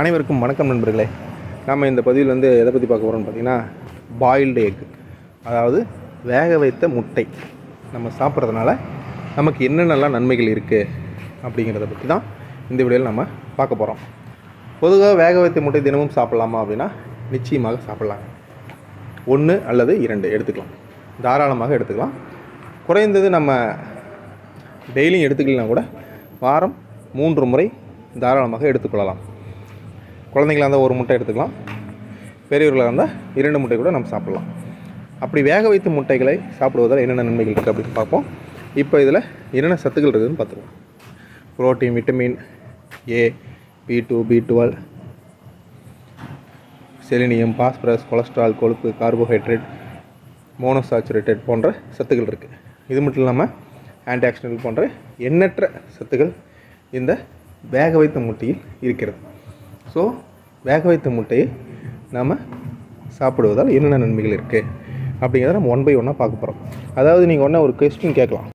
அனைவருக்கும் வணக்கம் நண்பர்களே. நம்ம இந்த பதிவில் வந்து எதை பற்றி பார்க்க போகிறோம்னு பார்த்தீங்கன்னா பாயில்டு எக் அதாவது வேக வைத்த முட்டை. நம்ம சாப்பிட்றதுனால நமக்கு என்னென்னலாம் நன்மைகள் இருக்குது அப்படிங்கிறத பற்றி தான் இந்த வீடியோவில் நம்ம பார்க்க போகிறோம் பொதுவாக வேக வைத்த முட்டை தினமும் சாப்பிட்லாமா அப்படின்னா நிச்சயமாக சாப்பிட்லாங்க ஒன்று அல்லது இரண்டு எடுத்துக்கலாம். தாராளமாக எடுத்துக்கலாம். குறைந்தது நம்ம டெய்லியும் எடுத்துக்கலாம் கூட வாரம் மூன்று முறை தாராளமாக எடுத்துக்கொள்ளலாம். குழந்தைங்களா இருந்தால் ஒரு முட்டை எடுத்துக்கலாம். பெரியவர்களாக இருந்தால் இரண்டு முட்டை கூட நம்ம சாப்பிட்லாம். அப்படி வேக வைத்த முட்டைகளை சாப்பிடுவதால் என்னென்ன நன்மைகள் இருக்குது அப்படின்னு பார்ப்போம். இப்போ இதில் என்னென்ன சத்துக்கள் இருக்குதுன்னு பார்த்துக்கலாம். Protein vitamin A B two B twelve selenium phosphorus cholesterol கொழுப்பு கார்போஹைட்ரேட் மோனோசாச்சுரேட்டட் போன்ற சத்துக்கள் இருக்குது இது மட்டும் இல்லாமல் ஆன்டி ஆக்சிடென்ட் போன்ற எண்ணற்ற சத்துக்கள் இந்த வேக வைத்த முட்டையில் இருக்கிறது. ஸோ வேக வைத்த முட்டையை நாம் சாப்பிடுவதால் என்னென்ன நன்மைகள் இருக்குது அப்படிங்கிறத நம்ம ஒன் பை ஒன்னாக பார்க்க போகிறோம் அதாவது நீங்கள் ஒன்றா ஒரு கொஸ்டின் கேட்கலாம்.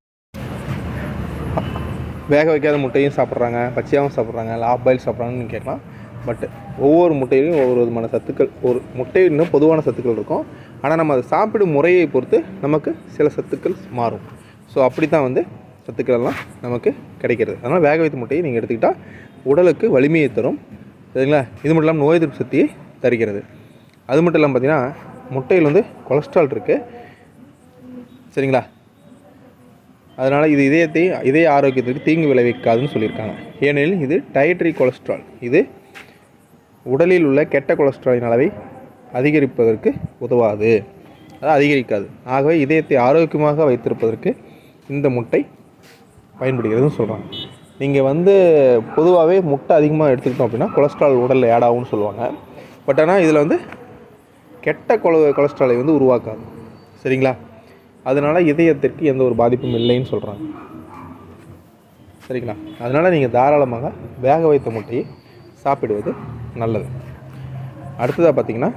வேக வைக்காத முட்டையும் சாப்பிட்றாங்க பச்சையாகவும் சாப்பிட்றாங்க லாப் பாயில் சாப்பிட்றாங்கன்னு கேட்கலாம். பட் ஒவ்வொரு முட்டையிலையும் ஒவ்வொரு விதமான சத்துக்கள் ஒரு முட்டை இன்னும் பொதுவான சத்துக்கள் இருக்கும். ஆனால் நம்ம அதை சாப்பிடும் முறையை பொறுத்து நமக்கு சில சத்துக்கள் மாறும். ஸோ அப்படி தான் வந்து சத்துக்கள் எல்லாம் நமக்கு கிடைக்கிறது. அதனால் வேக வைத்த முட்டையை நீங்கள் எடுத்துக்கிட்டால் உடலுக்கு வலிமையை தரும் சரிங்களா? இது மட்டும் இல்லாமல் நோய் எதிர்ப்பு சக்தியை தருகிறது அது மட்டும் இல்லாமல் பார்த்தீங்கன்னா முட்டையில் வந்து கொலஸ்ட்ரால் இருக்குது சரிங்களா? அதனால் இது இதயத்தை இதய ஆரோக்கியத்திற்கு தீங்கு விளைவிக்காதுன்னு சொல்லியிருக்காங்க. ஏனெனில் இது டயட்ரி கொலஸ்ட்ரால் இது உடலில் உள்ள கெட்ட கொலஸ்ட்ராலின் அளவை அதிகரிப்பதற்கு உதவாது. அதாவது அதிகரிக்காது. ஆகவே இதயத்தை ஆரோக்கியமாக வைத்திருப்பதற்கு இந்த முட்டை பயன்படுகிறதுன்னு சொல்கிறாங்க நீங்கள் வந்து பொதுவாகவே முட்டை அதிகமாக எடுத்துக்கிட்டோம் அப்படின்னா கொலஸ்ட்ரால் உடலில் ஆட் ஆகும்னு சொல்லுவாங்க. பட் ஆனால் இதில் வந்து கெட்ட கொல கொலஸ்ட்ராலை வந்து உருவாக்காது. சரிங்களா? அதனால் இதயத்திற்கு எந்த ஒரு பாதிப்பும் இல்லைன்னு சொல்கிறாங்க சரிங்களா? அதனால் நீங்கள் தாராளமாக வேக வைத்த முட்டையை சாப்பிடுவது நல்லது. அடுத்ததாக பார்த்தீங்கன்னா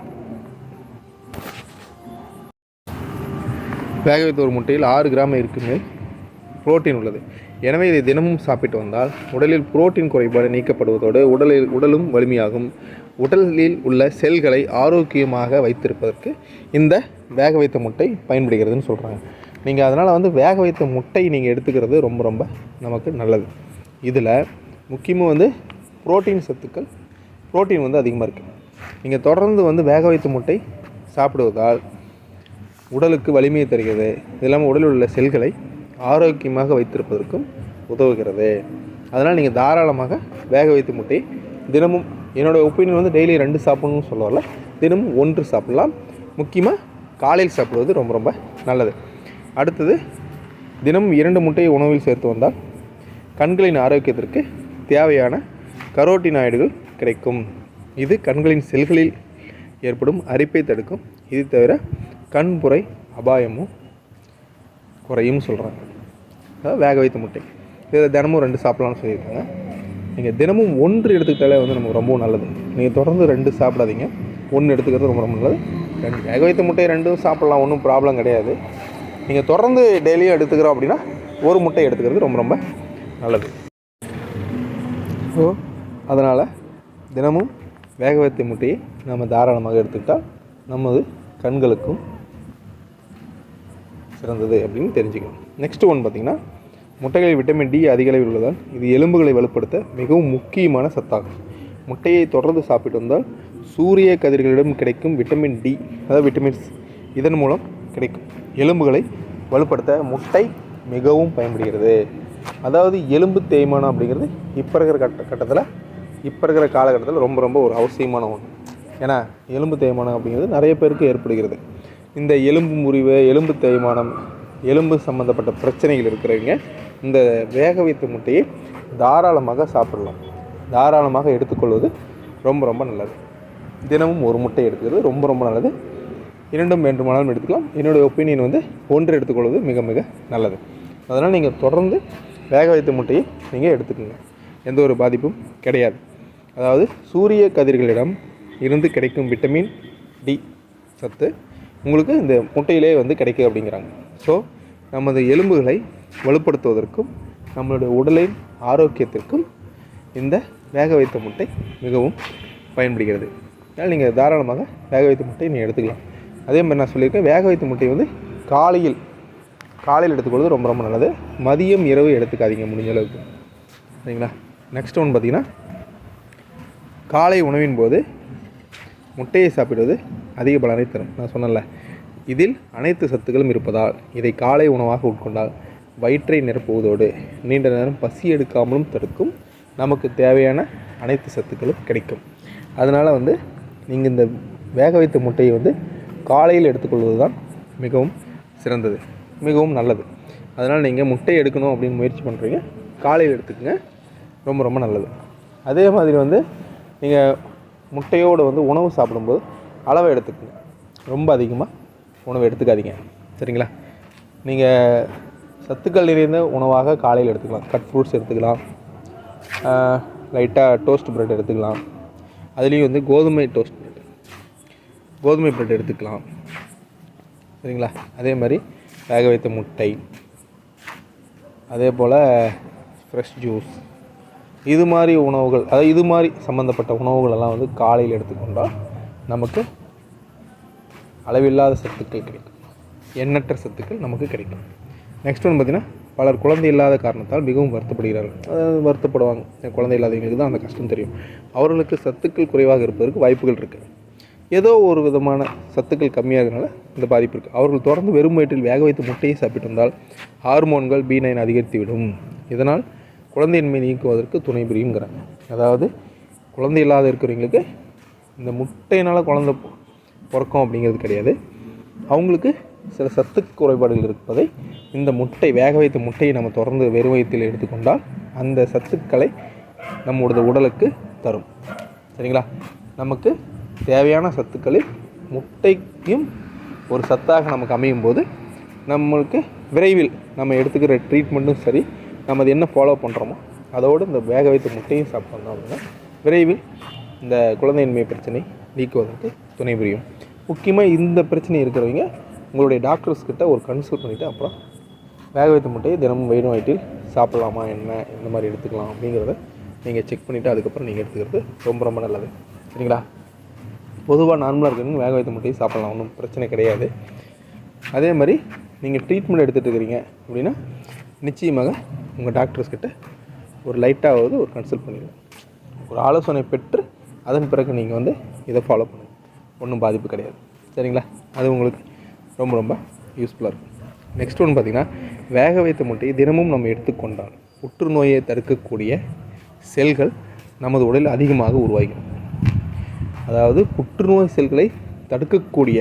வேக வைத்த ஒரு முட்டையில் ஆறு கிராம் இருக்குமே புரோட்டீன் உள்ளது. எனவே இதை தினமும் சாப்பிட்டு வந்தால் உடலில் புரோட்டீன் குறைபாடு நீக்கப்படுவதோடு உடலில் உடலும் வலிமையாகும். உடலில் உள்ள செல்களை ஆரோக்கியமாக வைத்திருப்பதற்கு இந்த வேக வைத்த முட்டை பயன்படுகிறதுன்னு சொல்கிறாங்க நீங்கள் அதனால் வந்து வேக வைத்த முட்டை நீங்கள் எடுத்துக்கிறது ரொம்ப ரொம்ப நமக்கு நல்லது. இதில் முக்கியமாக வந்து புரோட்டீன் சத்துக்கள் புரோட்டீன் வந்து அதிகமாக இருக்குது நீங்கள் தொடர்ந்து வந்து வேக வைத்த முட்டை சாப்பிடுவதால் உடலுக்கு வலிமையை தருகிறது. இது இல்லாமல் உடலில் உள்ள செல்களை ஆரோக்கியமாக வைத்திருப்பதற்கும் உதவுகிறது. அதனால் நீங்கள் தாராளமாக வேக வைத்த முட்டையை தினமும் என்னோடய ஒப்பீனியன் வந்து டெய்லி ரெண்டு சாப்பிடணும்னு சொல்ல வரல தினமும் ஒன்று சாப்பிடலாம். முக்கியமாக காலையில் சாப்பிடுவது ரொம்ப ரொம்ப நல்லது. அடுத்தது தினமும் இரண்டு முட்டையை உணவில் சேர்த்து வந்தால் கண்களின் ஆரோக்கியத்திற்கு தேவையான கரோட்டினாய்டுகள் கிடைக்கும். இது கண்களின் செல்களில் ஏற்படும் அரிப்பை தடுக்கும். இது தவிர கண்புரை அபாயமும் குறையும் சொல்கிறாங்க வேக வைத்த முட்டை. இதில் தினமும் ரெண்டு சாப்பிட்லாம்னு சொல்லியிருக்காங்க. நீங்கள் தினமும் ஒன்று எடுத்துக்கிட்டாலே வந்து நமக்கு ரொம்பவும் நல்லது. நீங்கள் தொடர்ந்து ரெண்டு சாப்பிடாதீங்க. ஒன்று எடுத்துக்கிறது ரொம்ப ரொம்ப நல்லது. ரெண்டு வேக வைத்த முட்டை ரெண்டும் சாப்பிட்லாம் ஒன்றும் ப்ராப்ளம் கிடையாது. நீங்கள் தொடர்ந்து டெய்லியும் எடுத்துக்கிறோம் அப்படின்னா ஒரு முட்டை எடுத்துக்கிறது ரொம்ப ரொம்ப நல்லது. ஸோ அதனால் தினமும் வேக வைத்த முட்டையை நம்ம தாராளமாக எடுத்துக்கிட்டால் நமது கண்களுக்கும் சிறந்தது அப்படின்னு தெரிஞ்சுக்கணும். நெக்ஸ்ட் ஒன் பார்த்திங்கன்னா முட்டைகளில் விட்டமின் டி அதிக அளவில் உள்ளதால் இது எலும்புகளை வலுப்படுத்த மிகவும் முக்கியமான சத்தாகும் முட்டையை தொடர்ந்து சாப்பிட்டு வந்தால் சூரிய கதிர்களிடம் கிடைக்கும் விட்டமின் டி அதாவது விட்டமின்ஸ் இதன் மூலம் கிடைக்கும். எலும்புகளை வலுப்படுத்த முட்டை மிகவும் பயன்படுகிறது. அதாவது எலும்பு தேய்மானம் அப்படிங்கிறது இப்போ இருக்கிற கட்ட கட்டத்தில் இப்போ இருக்கிற காலகட்டத்தில் ரொம்ப ரொம்ப ஒரு அவசியமான ஒன்று ஏன்னா எலும்பு தேய்மானம் அப்படிங்கிறது நிறைய பேருக்கு ஏற்படுகிறது. இந்த எலும்பு முறிவு எலும்பு தேய்மானம் எலும்பு சம்மந்தப்பட்ட பிரச்சனைகள் இருக்கிறவங்க இந்த வேக வைத்த முட்டையை தாராளமாக சாப்பிடலாம். தாராளமாக எடுத்துக்கொள்வது ரொம்ப ரொம்ப நல்லது. தினமும் ஒரு முட்டை எடுத்துக்கிறது ரொம்ப ரொம்ப நல்லது. இரண்டும் வேண்டுமானாலும் எடுத்துக்கலாம். என்னுடைய ஒப்பீனியன் வந்து ஒன்று எடுத்துக்கொள்வது மிக மிக நல்லது. அதனால் நீங்கள் தொடர்ந்து வேக வைத்த முட்டையை நீங்கள் எடுத்துக்கோங்க. எந்த ஒரு பாதிப்பும் கிடையாது. அதாவது சூரிய கதிர்களிடம் இருந்து கிடைக்கும் விட்டமின் டி சத்து உங்களுக்கு இந்த முட்டையிலே வந்து கிடைக்கும் அப்படிங்கிறாங்க. ஸோ நமது எலும்புகளை வலுப்படுத்துவதற்கும் நம்மளுடைய உடலின் ஆரோக்கியத்திற்கும் இந்த வேக வைத்த முட்டை மிகவும் பயன்படுகிறது. அதனால் நீங்கள் தாராளமாக வேக வைத்த முட்டையை நீங்கள் எடுத்துக்கலாம். அதே மாதிரி நான் சொல்லியிருக்கேன் வேக வைத்த முட்டை வந்து காலையில் காலையில் எடுத்துக்கொள்வது ரொம்ப ரொம்ப நல்லது. மதியம் இரவு எடுத்துக்காதீங்க முடிஞ்ச அளவுக்கு. சரிங்களா? நெக்ஸ்ட் ஒன்று பார்த்தீங்கன்னா காலை உணவின் போது முட்டையை சாப்பிடுவது அதிக பலனை தரும். நான் சொன்னேன்ல இதில் அனைத்து சத்துக்களும் இருப்பதால் இதை காலை உணவாக உட்கொண்டால் வயிற்றை நிரப்புவதோடு நீண்ட நேரம் பசி எடுக்காமலும் தடுக்கும். நமக்கு தேவையான அனைத்து சத்துக்களும் கிடைக்கும். அதனால் வந்து நீங்கள் இந்த வேக வைத்த முட்டையை வந்து காலையில் எடுத்துக்கொள்வது தான் மிகவும் சிறந்தது மிகவும் நல்லது. அதனால் நீங்கள் முட்டை எடுக்கணும் அப்படின்னு முயற்சி பண்ணுறீங்க காலையில் எடுத்துக்கங்க ரொம்ப ரொம்ப நல்லது. அதே மாதிரி வந்து நீங்கள் முட்டையோடு வந்து உணவு சாப்பிடும்போது அளவை எடுத்துக்கோங்க. ரொம்ப அதிகமாக உணவு எடுத்துக்காதீங்க. சரிங்களா? நீங்கள் சத்துக்கள் நிறைந்த உணவாக காலையில் எடுத்துக்கலாம். கட் ஃப்ரூட்ஸ் எடுத்துக்கலாம். லைட்டாக டோஸ்ட் ப்ரெட் எடுத்துக்கலாம். அதுலேயும் வந்து கோதுமை டோஸ்ட் ப்ரெட் கோதுமை ப்ரெட் எடுத்துக்கலாம். சரிங்களா? அதே மாதிரி வேக வைத்த முட்டை அதே போல் ஃப்ரெஷ் ஜூஸ் இது மாதிரி உணவுகள் அதாவது இது மாதிரி சம்மந்தப்பட்ட உணவுகளெல்லாம் வந்து காலையில் எடுத்துக்கொண்டால் நமக்கு அளவில்லாத சத்துக்கள் கிடைக்கும். எண்ணற்ற சத்துக்கள் நமக்கு கிடைக்கும். நெக்ஸ்ட் ஒன்று பார்த்திங்கன்னா பலர் குழந்தை இல்லாத காரணத்தால் மிகவும் வருத்தப்படுகிறார்கள். அதாவது வருத்தப்படுவாங்க. என் குழந்தை இல்லாதவங்களுக்கு தான் அந்த கஷ்டம் தெரியும். அவர்களுக்கு சத்துக்கள் குறைவாக இருப்பதற்கு வாய்ப்புகள் இருக்குது ஏதோ ஒரு விதமான சத்துக்கள் கம்மியாகிறதுனால இந்த பாதிப்பு இருக்குது அவர்கள் தொடர்ந்து வெறும் வயிற்றில் வேக வைத்து முட்டையை சாப்பிட்டு வந்தால் ஹார்மோன்கள் பி நைன் அதிகரித்துவிடும். இதனால் குழந்தையின்மை நீக்குவதற்கு துணை புரியுங்கிறாங்க அதாவது குழந்தை இல்லாத இருக்கிறவங்களுக்கு இந்த முட்டையினால் குழந்தை உறக்கம் பிறக்கும் அப்படிங்கிறது கிடையாது. அவங்களுக்கு சில சத்து குறைபாடுகள் இருப்பதை இந்த முட்டை வேக வைத்த முட்டையை நம்ம தொடர்ந்து வெறும் வயிற்றில் எடுத்துக்கொண்டால் அந்த சத்துக்களை நம்மளோட உடலுக்கு தரும். சரிங்களா? நமக்கு தேவையான சத்துக்களில் முட்டையும் ஒரு சத்தாக நமக்கு அமையும் போது நம்மளுக்கு விரைவில் நம்ம எடுத்துக்கிற ட்ரீட்மெண்ட்டும் சரி நம்ம அது என்ன ஃபாலோ பண்ணுறோமோ அதோடு இந்த வேக வைத்த முட்டையும் சாப்பிட்டோம் அப்படின்னா விரைவில் இந்த குழந்தையின்மை பிரச்சனை நீக்குவதற்கு துணை புரியும். முக்கியமாக இந்த பிரச்சனை இருக்கிறவங்க உங்களுடைய டாக்டர்ஸ் கிட்ட ஒரு கன்சல்ட் பண்ணிவிட்டு அப்புறம் வேக வைத்த முட்டையை தினமும் வயிறு வயிற்றில் சாப்பிடலாமா என்ன இந்த மாதிரி எடுத்துக்கலாம் அப்படிங்கிறத நீங்கள் செக் பண்ணிவிட்டு அதுக்கப்புறம் நீங்கள் எடுத்துக்கிறது ரொம்ப ரொம்ப நல்லது. சரிங்களா? பொதுவாக நார்மலாக இருக்கிறவங்க வேக வைத்த முட்டையை சாப்பிடலாம் ஒன்றும் பிரச்சனை கிடையாது. அதே மாதிரி நீங்கள் ட்ரீட்மெண்ட் எடுத்துகிட்டு இருக்கிறீங்க அப்படின்னா நிச்சயமாக உங்கள் டாக்டர்ஸ் கிட்ட ஒரு லைட்டாவது ஒரு கன்சல்ட் பண்ணிடுங்க. ஒரு ஆலோசனை பெற்று அதன் பிறகு நீங்கள் வந்து இதை ஃபாலோ பண்ணுங்கள் ஒன்றும் பாதிப்பு கிடையாது. சரிங்களா? அது உங்களுக்கு ரொம்ப ரொம்ப யூஸ்ஃபுல்லாக இருக்கும். நெக்ஸ்ட் ஒன்று பார்த்திங்கன்னா வேக வைத்த முட்டையை தினமும் நம்ம எடுத்துக்கொண்டால் புற்றுநோயை தடுக்கக்கூடிய செல்கள் நமது உடலில் அதிகமாக உருவாகிறது அதாவது புற்றுநோய் செல்களை தடுக்கக்கூடிய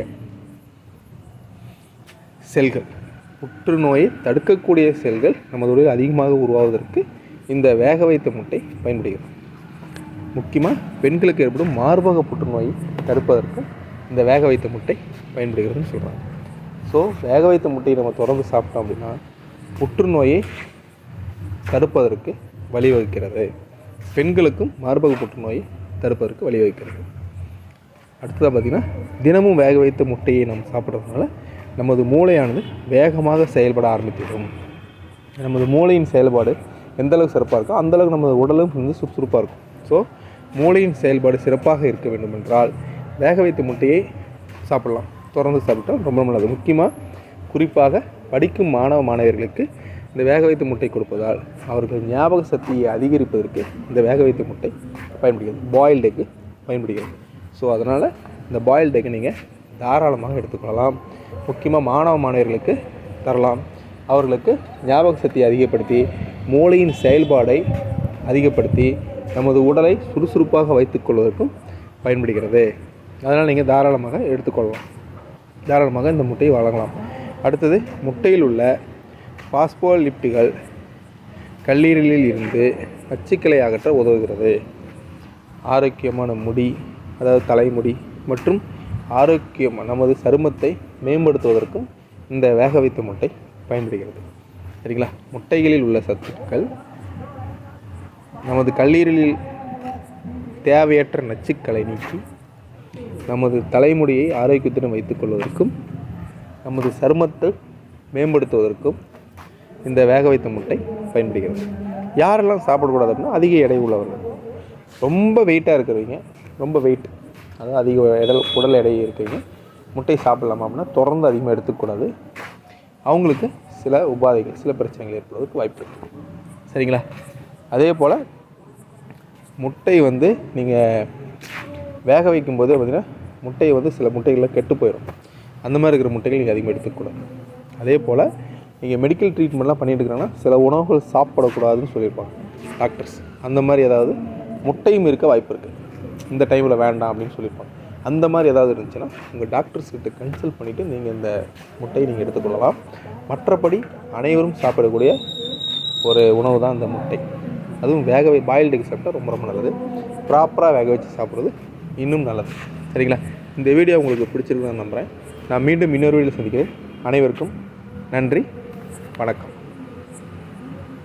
செல்கள் புற்றுநோயை தடுக்கக்கூடிய செல்கள் நமது உடலில் அதிகமாக உருவாவதற்கு இந்த வேக வைத்த முட்டை பயன்படுகிறது. முக்கியமாக பெண்களுக்கு ஏற்படும் மார்பக புற்றுநோயை தடுப்பதற்கும் இந்த வேக வைத்த முட்டை பயன்படுகிறதுன்னு சொல்கிறாங்க ஸோ வேக வைத்த முட்டையை நம்ம தொடர்ந்து சாப்பிட்டோம் அப்படின்னா புற்றுநோயை தடுப்பதற்கு வழிவகுக்கிறது. பெண்களுக்கும் மார்பக புற்றுநோயை தடுப்பதற்கு வழிவகுக்கிறது. அடுத்ததாக பார்த்திங்கன்னா தினமும் வேக வைத்த முட்டையை நம்ம சாப்பிட்றதுனால நமது மூளையானது வேகமாக செயல்பட ஆரம்பித்திடும் நமது மூளையின் செயல்பாடு எந்தளவுக்கு சிறப்பாக இருக்கோ அந்த அளவுக்கு நமது உடலும் வந்து சுறுசுறுப்பாக இருக்கும். ஸோ மூளையின் செயல்பாடு சிறப்பாக இருக்க வேண்டும் என்றால் வேக வைத்த முட்டையை சாப்பிடலாம். தொடர்ந்து சாப்பிட்டால் ரொம்ப நல்லது. முக்கியமாக குறிப்பாக படிக்கும் மாணவ மாணவர்களுக்கு இந்த வேக வைத்த முட்டை கொடுப்பதால் அவர்கள் ஞாபக சக்தியை அதிகரிப்பதற்கு இந்த வேக வைத்த முட்டை பயன்படுகிறது. பாயில்டு எக்கு பயன்படுகிறது. ஸோ அதனால் இந்த பாயில்டு எக்கை நீங்கள் தாராளமாக எடுத்துக்கொள்ளலாம். முக்கியமாக மாணவ மாணவர்களுக்கு தரலாம். அவர்களுக்கு ஞாபக சக்தியை அதிகப்படுத்தி மூளையின் செயல்பாடை அதிகப்படுத்தி நமது உடலை சுறுசுறுப்பாக வைத்துக்கொள்வதற்கும் பயன்படுகிறது. அதனால் நீங்கள் தாராளமாக எடுத்துக்கொள்ளலாம். தாராளமாக இந்த முட்டையை வழங்கலாம். அடுத்தது முட்டையில் உள்ள பாஸ்போலிப்டுகள் கல்லீரலில் இருந்து நச்சுக்களை அகற்ற உதவுகிறது. ஆரோக்கியமான முடி அதாவது தலைமுடி மற்றும் ஆரோக்கியம் நமது சருமத்தை மேம்படுத்துவதற்கும் இந்த வேக வைத்த முட்டை பயன்படுகிறது. சரிங்களா? முட்டைகளில் உள்ள சத்துக்கள் நமது கல்லீரலில் தேவையற்ற நச்சுக்களை நீக்கி நமது தலைமுடியை ஆரோக்கியத்துடன் வைத்துக்கொள்வதற்கும் நமது சருமத்தை மேம்படுத்துவதற்கும் இந்த வேக வைத்த முட்டை பயன்படுகிறது. யாரெல்லாம் சாப்பிடக்கூடாது அப்படின்னா அதிக எடை உள்ளவர்கள். ரொம்ப வெயிட்டாக இருக்கிறவங்க ரொம்ப வெயிட் அதாவது அதிக எடல் உடல் எடை இருக்கீங்க முட்டை சாப்பிடலாமா அப்படின்னா தொடர்ந்து அதிகமாக எடுத்துக்கூடாது அவங்களுக்கு சில உபாதைகள் சில பிரச்சனைகள் ஏற்படுவதற்கு வாய்ப்பு இருக்குது சரிங்களா? அதே போல் முட்டை வந்து நீங்கள் வேக வைக்கும்போது பார்த்திங்கன்னா முட்டையை வந்து சில முட்டைகளில் கெட்டு போயிடும் அந்த மாதிரி இருக்கிற முட்டைகள் நீங்கள் அதிகமாக எடுத்துக்கூடாது அதே போல் நீங்கள் மெடிக்கல் ட்ரீட்மெண்ட்லாம் பண்ணிட்டு இருக்கிறாங்கன்னா சில உணவுகள் சாப்பிடக்கூடாதுன்னு சொல்லியிருப்பாங்க டாக்டர்ஸ் அந்த மாதிரி ஏதாவது முட்டையும் இருக்க வாய்ப்பு இருக்குது இந்த டைமில் வேண்டாம் அப்படின்னு சொல்லியிருப்பாங்க. அந்த மாதிரி ஏதாவது இருந்துச்சுன்னா உங்கள் டாக்டர்ஸ் கிட்ட கன்சல்ட் பண்ணிவிட்டு நீங்கள் இந்த முட்டையை நீங்கள் எடுத்துக்கொள்ளலாம். மற்றபடி அனைவரும் சாப்பிடக்கூடிய ஒரு உணவு தான் இந்த முட்டை. அதுவும் வேக வை பாயில்டு எக் சாப்பிட்டா ரொம்ப ரொம்ப நல்லது. ப்ராப்பராக வேக வச்சு சாப்பிட்றது இன்னும் நல்லது. சரிங்களா? இந்த வீடியோ உங்களுக்கு பிடிச்சிருக்குன்னு நம்புகிறேன் நான் மீண்டும் இன்னொரு வீடியோ சந்திக்கிறேன். அனைவருக்கும் நன்றி வணக்கம்.